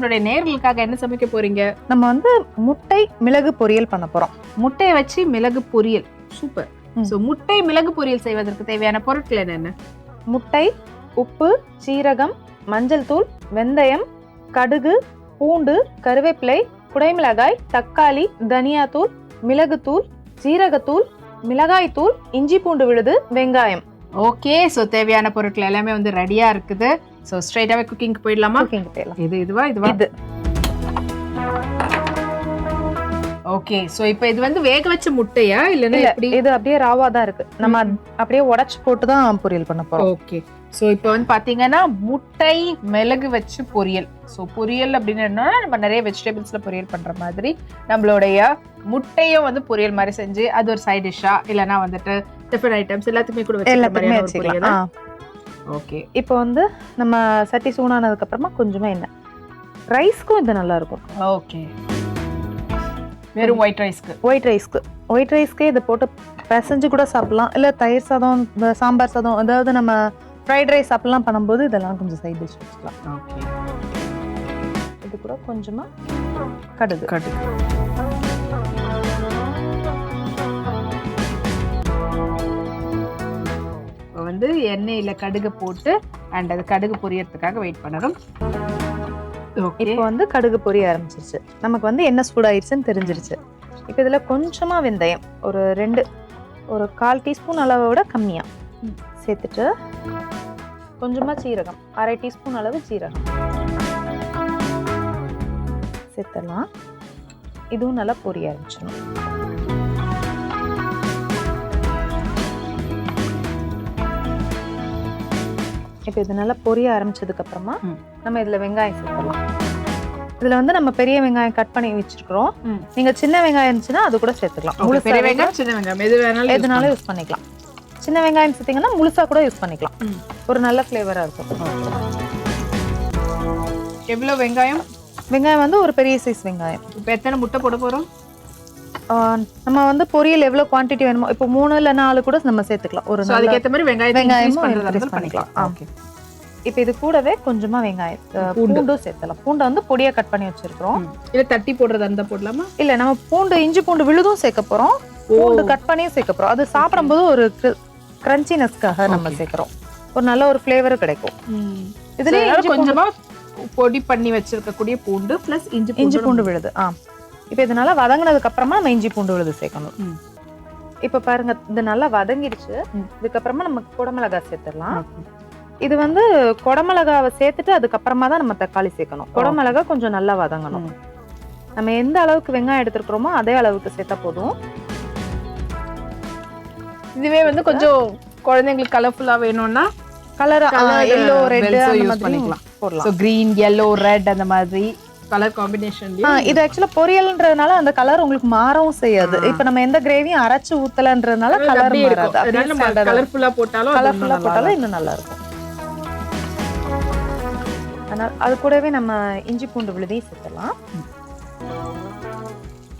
நம்மளுடைய நேர்களுக்காக என்ன சமைக்க போறீங்க? நம்ம வந்து முட்டை மிளகு பொரியல் பண்ண போறோம். முட்டையை வச்சு மிளகு பொரியல். சூப்பர். சோ முட்டை மிளகு பொரியல் செய்வதற்கு தேவையான பொருட்கள் என்னென்ன? முட்டை உப்பு சீரகம் மஞ்சள் தூள் வெந்தயம் கடுகு பூண்டு கருவேப்பிலை குடைமிளகாய் தக்காளி தனியாத்தூள் மிளகுத்தூள் ஜீரகத்தூள் மிளகாய்த்தூள் இஞ்சி பூண்டு விழுது வெங்காயம். ஓகே சோ தேவையான பொருட்கள் எல்லாமே வந்து ரெடியா இருக்குது. சோ ஸ்ட்ரைட்டாவே குக்கிங்க்கு போயிடலாமா? Cooking க்கு போயிடலாம். இது இதுவா இதுவா? இது. ஓகே சோ இப்போ இது வந்து வேக வச்ச முட்டையா? இல்லனா இல்ல எப்படி? இது அப்படியே ராவா தான் இருக்கு. நம்ம. அப்படியே உடைச்சு போட்டு தான் பொரியல் பண்ண போறோம். ஓகே சோ இப்போ வந்து பாத்தீங்கன்னா முட்டை மிளகு வச்சு பொரியல். சோ பொரியல் அப்படின்னு என்னன்னா நம்ம நிறைய வெஜிடபிள்ஸ்ல பொரியல் பண்ற மாதிரி நம்மளுடைய முட்டையும் வந்து பொரியல் மாதிரி செஞ்சு அது ஒரு சைட் டிஷ்ஷா இல்லனா வந்துட்டு டிஃபன் ஐட்டம்ஸ் எல்லாத்துக்குமே கூட வச்சு எல்லாத்துக்குமே. ஓகே. இப்போ வந்து நம்ம சட்டி சூடானதுக்கு அப்புறமா கொஞ்சமா எண்ணெய். ரைஸ்க்கும் இது நல்லா இருக்கும் ஓகே. வெறும் ஒயிட் ரைஸ்க்கு ஒயிட் ரைஸ்க்கு ஒயிட் ரைஸ்க்கே இதை போட்டு பிசைஞ்சு கூட சாப்பிடலாம். இல்லை தயிர் சாதம் இந்த சாம்பார் சாதம் அதாவது நம்ம ஃப்ரைட் ரைஸ் அப்படிலாம் பண்ணும்போது இதெல்லாம் கொஞ்சம் சைட் டிஷ் வச்சுக்கலாம். ஓகே. இது கூட கொஞ்சமா கடுகு. கடுகு. வந்து எண்ணெயில கடுகு போட்டு அண்ட் அது கடுகு பொரியறதுக்காக வெயிட் பண்ணணும். இப்போ வந்து கடுகு பொரிய ஆரம்பிச்சிருச்சு. நமக்கு வந்து என்ன சூடாயிருச்சுன்னு தெரிஞ்சிருச்சு. இப்போ இதில் கொஞ்சமா வெந்தயம் ஒரு ரெண்டு ஒரு கால் டீஸ்பூன் அளவை விட கம்மியா. ம். சேர்த்துட்டு கொஞ்சமா சீரகம் அரை டீஸ்பூன் அளவு சீரகம். சேர்த்தலாம். இதுவும் நல்லா பொரிய ஆரம்பிச்சிடும் இப்போ இது நல்லா பொரிய ஆரம்பிச்சதுக்கு அப்புறமா ம். நம்ம இதுல வெங்காயம் சேர்த்துடலாம். இதுல வந்து நம்ம பெரிய வெங்காயம் கட் பண்ணி வச்சிருக்கிறோம். ம். நீங்க சின்ன வெங்காயம் இருந்துச்சுன்னா அது கூட சேர்த்துக்கலாம். முழுசா பெரிய வெங்காயம் சின்ன வெங்காயம் எது வேணாலும் எதுனாலும் யூஸ் பண்ணிக்கலாம். சின்ன வெங்காயம் சேர்த்தீங்கன்னா முழுசா கூட யூஸ் பண்ணிக்கலாம். ஒரு நல்ல ஃப்ளேவரா இருக்கும். எவ்வளவு வெங்காயம்? வெங்காயம் வந்து ஒரு பெரிய சைஸ் வெங்காயம். இப்போ எத்தனை முட்டை போட ஆஹ் நம்ம வந்து பொரியல் எவ்வளவு குவாண்டிட்டி வேணுமோ இப்போ மூணு இல்ல நாலு கூட நம்ம சேர்த்துக்கலாம். ஒரு சோ நல்ல அதுக்கு ஏத்த மாதிரி வெங்காயத்தை வெங்காயமும் பண்ணிக்கலாம். ஓகே இப்போ இது கூடவே கொஞ்சமா வெங்காயம். பூண்டும் சேர்த்தலாம். பூண்டை வந்து பொடியா கட் பண்ணி வச்சிருக்கிறோம். இல்ல தட்டி போடுறதா இருந்தா போடலாமா இல்ல நம்ம பூண்டு இஞ்சி பூண்டு விழுதும் சேர்க்க போறோம். பூண்டு கட் பண்ணியும் சேர்க்க போறோம். அது சாப்பிடும்போது ஒரு கிரன்ச்சினஸ்க்காக நம்ம. சேர்க்கிறோம். ஒரு நல்ல ஒரு ஃப்ளேவர் கிடைக்கும். இதுல கொஞ்சமா பொடி பண்ணி வச்சிருக்கக்கூடிய பூண்டு பிளஸ் இஞ்சி இஞ்சி பூண்டு விழுது. ஆ. இப்போ இது நல்லா வதங்கினதுக்கு அப்புறமா நம்ம இஞ்சி பூண்டு விழுது சேர்க்கணும். இப்போ பாருங்க இது நல்லா வதங்கிடுச்சு. இதுக்கப்புறமா நம்ம குடமிளகாய் சேர்த்துடலாம். இது வந்து குடமிளகாவை சேர்த்துட்டு அதுக்கப்புறமா தான் நம்ம தக்காளி சேர்க்கணும் குடமிளகா கொஞ்சம் நல்லா வதங்கணும். நம்ம எந்த அளவுக்கு வெங்காயம் எடுத்துருக்கிறோமோ அதே அளவுக்கு சேர்த்தா போதும் இதுவே வந்து கொஞ்சம் குழந்தைங்களுக்கு கலர்ஃபுல்லா வேணும்னா கலர் எல்லோ ரெட் பண்ணிக்கலாம். போடலாம் கிரீன் yellow ரெட் அந்த மாதிரி கலர் காம்பினேஷன் இது ஆக்சுவலா பொரியல்ன்றதுனால அந்த கலர் உங்களுக்கு மாறவும் செய்யாது. இப்ப நம்ம எந்த கிரேவியும் அரைச்சு ஊத்தலன்றதுனால கலர் மாறாது. கலர்ஃபுல்லா போட்டாலும் கலர்ஃபுல்லா போட்டாலும் இன்னும் நல்லா இருக்கும். அதனால அது கூடவே நம்ம இஞ்சி பூண்டு விழுதையும் சேர்த்தலாம்.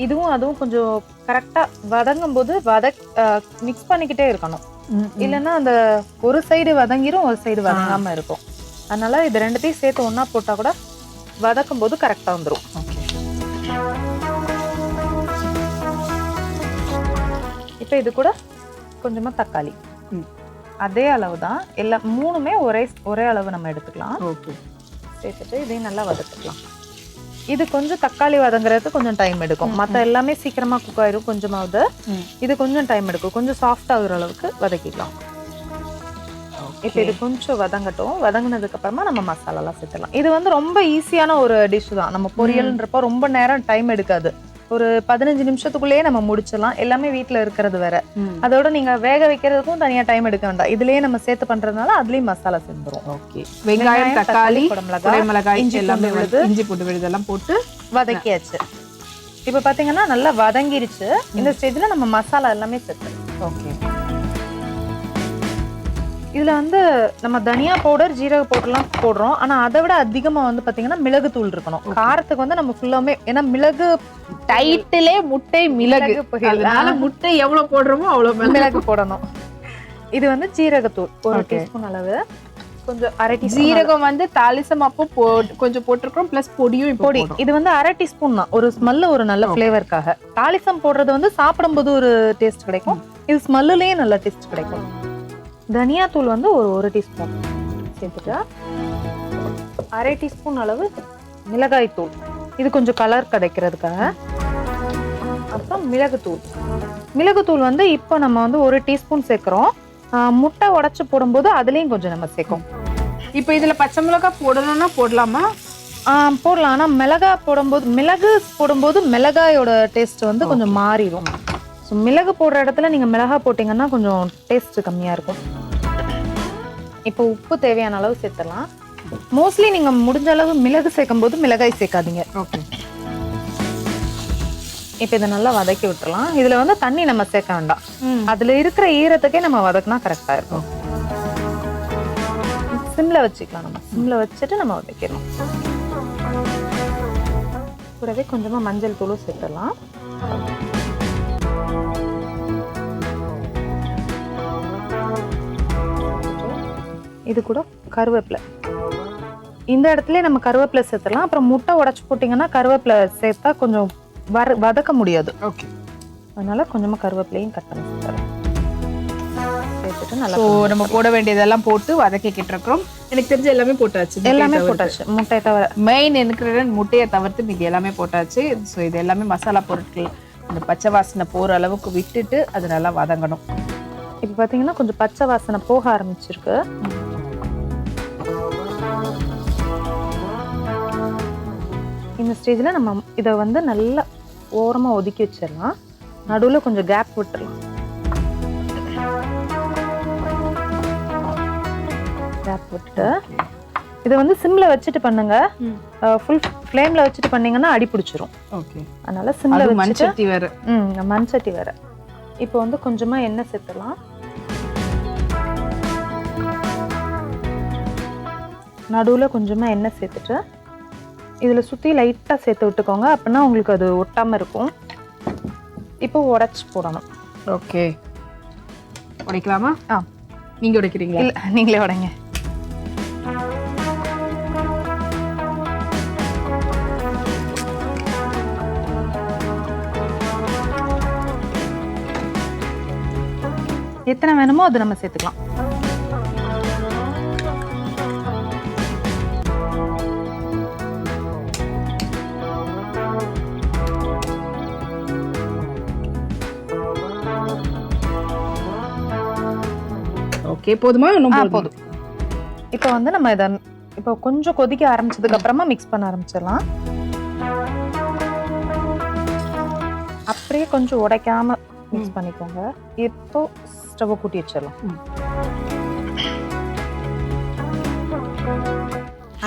இதுவும் அதுவும் கொஞ்சம் கரெக்டா வதங்கும் போது வதக் மிக்ஸ் பண்ணிக்கிட்டே இருக்கணும். இல்லைன்னா அந்த ஒரு சைடு வதங்கிரும் ஒரு சைடு வதங்காம இருக்கும். அதனால இது ரெண்டுத்தையும் சேர்த்து ஒண்ணா போட்டா கூட வதக்கும் போது கரெக்டா வந்துரும். Okay. இப்போ இது கூட கொஞ்சமா தக்காளி. அதே அளவு தான் எல்லா மூணுமே ஒரே ஒரே அளவு நம்ம எடுத்துக்கலாம். Okay. சேர்த்துட்டு இதையும் நல்லா வதக்கிக்கலாம். இது கொஞ்சம் தக்காளி வதங்குறதுக்கு கொஞ்சம் டைம் எடுக்கும். மற்ற எல்லாமே சீக்கிரமா குக் ஆயிரும் கொஞ்சமாவது. இது கொஞ்சம் டைம் எடுக்கும். கொஞ்சம் சாஃப்ட் ஆகுற அளவுக்கு வதக்கிக்கலாம். இப்போ இது கொஞ்சம் வதங்கட்டும். வதங்கினதுக்கு அப்புறமா நம்ம மசாலாலாம் சேர்த்துலாம் இது வந்து ரொம்ப ஈஸியான ஒரு டிஷ் தான். நம்ம பொரியல்ன்றப்ப ரொம்ப நேரம் டைம் எடுக்காது. ஒரு பதினஞ்சு நிமிஷத்துக்குள்ளேயே நம்ம முடிச்சிடலாம். எல்லாமே வீட்ல இருக்கிறது வேற. அதோட நீங்க வேக வைக்கிறதுக்கும் தனியா டைம் எடுக்க வேண்டாம். இதுலயே நம்ம சேர்த்து பண்றதுனால அதுலயும் மசாலா சேர்ந்துரும். Okay. வெங்காயம் தக்காளி குடைமிளகாய் இஞ்சி எல்லாமே வந்து இஞ்சி பூண்டு விழுதெல்லாம் போட்டு வதக்கியாச்சு. இப்ப பாத்தீங்கன்னா நல்லா வதங்கிருச்சு. இந்த ஸ்டேஜ்ல நம்ம மசாலா எல்லாமே சேர்த்து ஓகே இதுல வந்து நம்ம தனியா பவுடர் ஜீரக பவுடர்லாம் போடுறோம். ஆனா அதை விட அதிகமா வந்து பாத்தீங்கன்னா மிளகு தூள் இருக்கணும். காரத்துக்கு வந்து நம்ம ஃபுல்லாமே ஏன்னா மிளகு டைட்டிலே முட்டை மிளகு. அதனால முட்டை எவ்வளவு போடுறோமோ அவ்வளவு மிளகு. போடணும். இது வந்து ஜீரகத்தூள் ஒரு. டீஸ்பூன் அளவு. கொஞ்சம் அரை டீஸ்பூன் ஜீரகம் வந்து தாளிசம் அப்போ போட்- கொஞ்சம் போட்டிருக்கோம் பிளஸ் பொடியும் பொடி. இது வந்து அரை டீஸ்பூன் தான். ஒரு ஸ்மெல்ல ஒரு நல்ல ஃப்ளேவருக்காக தாளிசம் போடுறது வந்து சாப்பிடும்போது ஒரு டேஸ்ட் கிடைக்கும். இது ஸ்மெல்லுலயே நல்ல டேஸ்ட் கிடைக்கும். தனியா தூள் வந்து ஒரு ஒரு டீஸ்பூன் சேர்த்துட்டா அரை டீஸ்பூன் அளவு மிளகாய் தூள் இது கொஞ்சம் கலர் கிடைக்கிறதுக்காக. அப்புறம் மிளகுத்தூள். மிளகுத்தூள் வந்து இப்போ நம்ம வந்து ஒரு டீஸ்பூன் சேர்க்குறோம். முட்டை உடைச்சு போடும்போது அதுலயும் கொஞ்சம் நம்ம சேர்க்கும் இப்போ இதுல பச்சை மிளகாய் போடணும்னா போடலாமா? போடலாம். ஆனா மிளகா போடும்போது மிளகு போடும்போது மிளகாயோட டேஸ்ட் வந்து கொஞ்சம் மாறிடும். ஸோ மிளகு போடுற இடத்துல நீங்க மிளகா போட்டீங்கன்னா கொஞ்சம் டேஸ்ட் கம்மியா இருக்கும். இப்போ உப்பு தேவையான அளவு சேர்த்துடலாம். மோஸ்ட்லி நீங்க முடிஞ்ச அளவு மிளகு சேர்க்கும் போது மிளகாய் சேர்க்காதீங்க. ஓகே. இப்போ இதை நல்லா வதக்கி விட்டுறலாம் இதுல வந்து தண்ணி நம்ம சேர்க்க வேண்டாம். அதுல இருக்கிற ஈரத்துக்கே நம்ம வதக்குனா கரெக்டா இருக்கும். சிம்ல வச்சுக்கலாம் நம்ம. சிம்ல வச்சுட்டு நம்ம வதக்கிடணும் கூடவே கொஞ்சமா மஞ்சள் தூளும் சேர்த்துடலாம். இது கூட கருவேப்பிலை. இந்த இடத்துல நம்ம கருவேப்பிலை சேர்த்துடலாம். அப்புறம் முட்டை உடைச்சு போட்டிங்கன்னா கருவேப்பிலை சேர்த்தா கொஞ்சம் வர வதக்க முடியாது. ஓகே. அதனால கொஞ்சமா கருவேப்பிலையும் கட் பண்ணி சேர்த்துறேன் சேர்த்துட்டு நல்லா ஸோ நம்ம போட வேண்டியதெல்லாம் போட்டு வதக்கிக்கிட்டு இருக்கிறோம். எனக்கு தெரிஞ்ச எல்லாமே போட்டாச்சு எல்லாமே போட்டாச்சு முட்டையை தவிர. மெயின் இருக்கிற முட்டையை தவிர்த்து மீதி எல்லாமே போட்டாச்சு. ஸோ இது எல்லாமே மசாலா பொருட்கள் இந்த பச்சை வாசனை போற அளவுக்கு விட்டுட்டு அது நல்லா வதங்கணும். இப்போ பார்த்தீங்கன்னா கொஞ்சம் பச்சை வாசனை போக ஆரம்பிச்சிருக்கு. இந்த ஸ்டேஜில் நம்ம இதை வந்து நல்லா ஓரமாக ஒதுக்கி வச்சிடலாம். நடுவில் கொஞ்சம் கேப் விட்டுறலாம். கேப் விட்டுட்டு இதை வந்து சிம்மில் வச்சுட்டு பண்ணுங்க. ஃபுல் ஃப்ளேமில் வச்சுட்டு பண்ணீங்கன்னா அடி பிடிச்சிரும். ஓகே. அதனால சிம்மில் வச்சுட்டு மண் சட்டி வேற. ம் மண் சட்டி வேற. இப்போ வந்து கொஞ்சமா எண்ணெய் சேர்த்துலாம் நடுவுல கொஞ்சமா எண்ணெய் சேர்த்துட்டு இதுல சுத்தி லைட்டா சேர்த்து விட்டுக்கோங்க. அப்படின்னா உங்களுக்கு அது ஒட்டாம இருக்கும். இப்போ உடைச்சு போடணும். ஓகே உடைக்கலாமா? ஆ. நீங்க உடைக்கிறீங்களா? இல்ல நீங்களே உடைங்க. எத்தனை வேணுமோ அது நம்ம சேர்த்துக்கலாம். ஓகே போதுமா? இன்னும் போதும்? இப்போ வந்து நம்ம இதை இப்போ கொஞ்சம் கொதிக்க ஆரம்பிச்சதுக்கு அப்புறமா மிக்ஸ் பண்ண ஆரம்பிச்சிடலாம். அப்படியே கொஞ்சம் உடைக்காம மிக்ஸ் பண்ணிக்கோங்க. இப்போ ஸ்டவ் கூட்டி வச்சிடலாம்.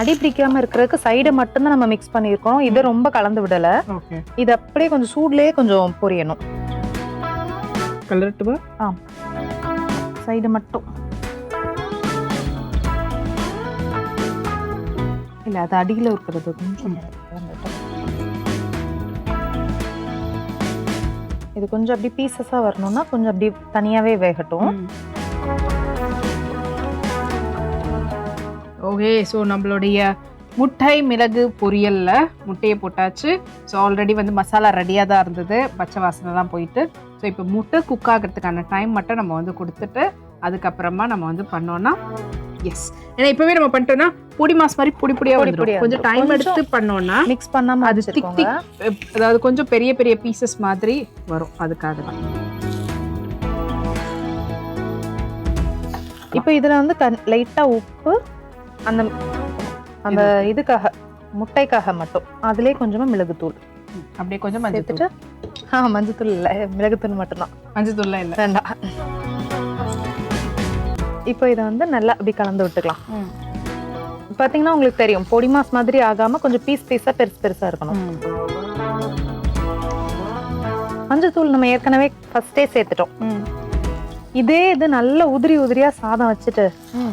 அடி பிடிக்காம இருக்கிறதுக்கு சைடு மட்டும்தான் நம்ம மிக்ஸ் பண்ணியிருக்கோம். இதை ரொம்ப கலந்து விடல. இது அப்படியே கொஞ்சம் சூட்லயே கொஞ்சம் பொரியணும். கலரட்டுமா ஆ சைடு மட்டும். இல்ல அது அடியில் இருக்கிறது கொஞ்சம் இது கொஞ்சம் அப்படி பீசஸா வரணும்னா கொஞ்சம் அப்படி தனியாவே வேகட்டும். ஓகே ஸோ நம்மளுடைய முட்டை மிளகு பொரியலில் முட்டையை போட்டாச்சு. ஸோ ஆல்ரெடி வந்து மசாலா ரெடியாக தான் இருந்தது. பச்சை வாசனைலாம் போயிட்டு. ஸோ இப்போ முட்டை குக் ஆகிறதுக்கான டைம் மட்டும் நம்ம வந்து கொடுத்துட்டு அதுக்கப்புறமா நம்ம வந்து பண்ணோன்னா எஸ் ஏன்னா இப்போவே நம்ம பண்ணிட்டோம்னா பொடி மாஸ் மாதிரி பொடி பொடியாக பொடி வந்துடும் பொடியா கொஞ்சம். டைம் எடுத்து பண்ணோம்னா மிக்ஸ் பண்ணாம அது திக் திக் அதாவது கொஞ்சம் பெரிய பெரிய பீசஸ் மாதிரி வரும். அதுக்காக தான். இப்போ இதுல வந்து லைட்டா உப்பு அந்த அந்த இதுக்காக முட்டைக்காக மட்டும். அதுலயே கொஞ்சமா மிளகுத்தூள். அப்படியே கொஞ்சம் மஞ்சள் ஆ மஞ்சத்தூள் இல்ல மிளகுத்தூள் மட்டும்தான். மஞ்சள் தூள்லாம் இல்லை. வேண்டாம். இப்போ இதை வந்து நல்லா அப்படி கலந்து விட்டுக்கலாம். பாத்தீங்கன்னா உங்களுக்கு தெரியும் பொடி மாஸ் மாதிரி ஆகாம கொஞ்சம் பீஸ் பீஸா பெருசு பெருசா இருக்கணும். மஞ்சத்தூள் நம்ம ஏற்கனவே ஃபர்ஸ்டே சேர்த்துட்டோம். இதே இது நல்ல உதிரி உதிரியா சாதம் வச்சுட்டு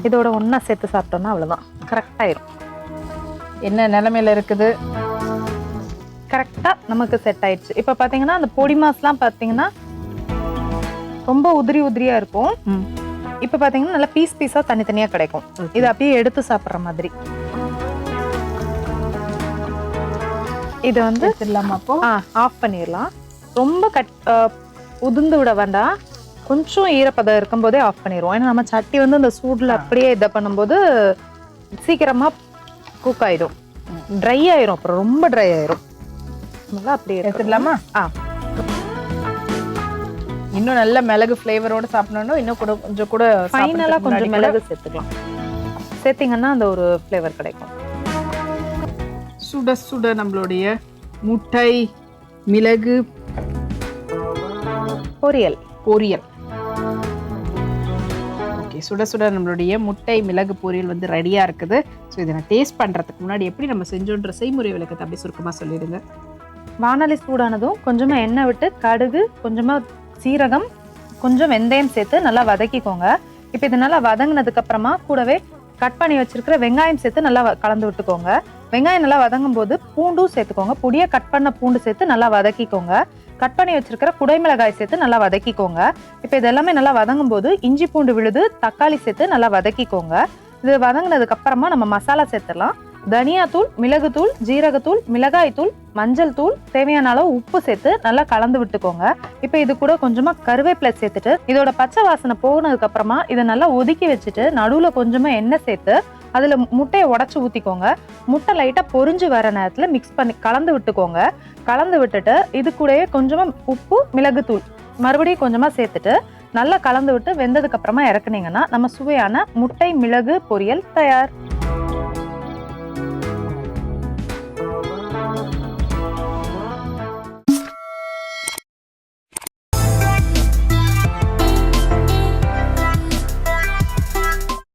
இதோட ஒண்ணா சேர்த்து சாப்பிட்டோம்னா அவ்வளவுதான். கரெக்ட் ஆயிரும். என்ன நிலைமையில இருக்குது? கரெக்டா நமக்கு செட் ஆயிடுச்சு. இப்போ பாத்தீங்கன்னா அந்த பொடி மாஸ்லாம் பாத்தீங்கன்னா ரொம்ப உதிரி உதிரியா இருக்கும். இப்போ பாத்தீங்கன்னா நல்லா பீஸ் பீஸா தனித்தனியா கிடைக்கும். இது அப்படியே எடுத்து சாப்பிடுற மாதிரி. இது வந்து எடுத்துடலாமா அப்போ? ஆ ஆஃப் பண்ணிடலாம். ரொம்ப கட் உதிர்ந்து விட வேண்டாம். கொஞ்சம் ஈரப்பதம் இருக்கும்போதே ஆஃப் பண்ணிடுவோம். ஏன்னா நம்ம சட்டி வந்து அந்த சூடில் அப்படியே இதை பண்ணும்போது சீக்கிரமா குக் ஆயிடும். ட்ரை ஆயிரும். அப்புறம் ரொம்ப ட்ரை ஆயிரும். நல்லா அப்படியே எடுத்துடலாமா? ஆ. இன்னும் நல்ல மிளகு ஃப்ளேவரோட சாப்பிடணும் இன்னும் கூட கொஞ்சம் கூட ஃபைனலா சாப்பிடறதுக்கு கொஞ்சம் மிளகு சேர்த்துக்கலாம். சேர்த்தீங்கன்னா அந்த ஒரு ஃப்ளேவர் கிடைக்கும். சுட சுட நம்மளுடைய முட்டை மிளகு பொரியல். பொரியல். ஓகே சுட சுட நம்மளுடைய முட்டை மிளகு பொரியல் வந்து ரெடியாக இருக்குது. ஸோ இதை நான் டேஸ்ட் பண்ணுறதுக்கு முன்னாடி எப்படி நம்ம செஞ்சோன்ற செய்முறை விளக்கத்தை அப்படியே சுருக்கமாக சொல்லிடுங்க. வானொலி சூடானதும் கொஞ்சமா எண்ணெய் விட்டு கடுகு கொஞ்சமா சீரகம் கொஞ்சம் வெந்தயம் சேர்த்து நல்லா வதக்கிக்கோங்க. இப்போ இது நல்லா வதங்கினதுக்கு அப்புறமா கூடவே கட் பண்ணி வச்சிருக்கிற வெங்காயம் சேர்த்து நல்லா கலந்து விட்டுக்கோங்க. வெங்காயம் நல்லா வதங்கும் போது பூண்டும் சேர்த்துக்கோங்க. பொடியை கட் பண்ண பூண்டு சேர்த்து நல்லா வதக்கிக்கோங்க. கட் பண்ணி வச்சிருக்கிற குடைமிளகாய் சேர்த்து நல்லா வதக்கிக்கோங்க. இப்போ இதெல்லாமே நல்லா வதங்கும் போது இஞ்சி பூண்டு விழுது தக்காளி சேர்த்து நல்லா வதக்கிக்கோங்க. இது வதங்கினதுக்கு அப்புறமா நம்ம மசாலா சேர்த்துலாம் தனியாத்தூள் மிளகுத்தூள் ஜீரகத்தூள் மிளகாய் தூள் மஞ்சள் தூள் தேவையான அளவு உப்பு சேர்த்து நல்லா கலந்து விட்டுக்கோங்க. இப்போ இது கூட கொஞ்சமா கருவேப்பிலை சேர்த்துட்டு இதோட பச்சை வாசனை போனதுக்கு அப்புறமா இதை நல்லா ஒதுக்கி வச்சுட்டு நடுவில் கொஞ்சமா எண்ணெய் சேர்த்து அதில் முட்டையை உடச்சி ஊற்றிக்கோங்க முட்டை லைட்டாக பொரிஞ்சு வர நேரத்தில் மிக்ஸ் பண்ணி கலந்து விட்டுக்கோங்க. கலந்து விட்டுட்டு இது கூடயே கொஞ்சமாக உப்பு மிளகுத்தூள் மறுபடியும் கொஞ்சமாக சேர்த்துட்டு நல்லா கலந்து விட்டு வெந்ததுக்கப்புறமா இறக்குனீங்கன்னா நம்ம சுவையான முட்டை மிளகு பொரியல் தயார்.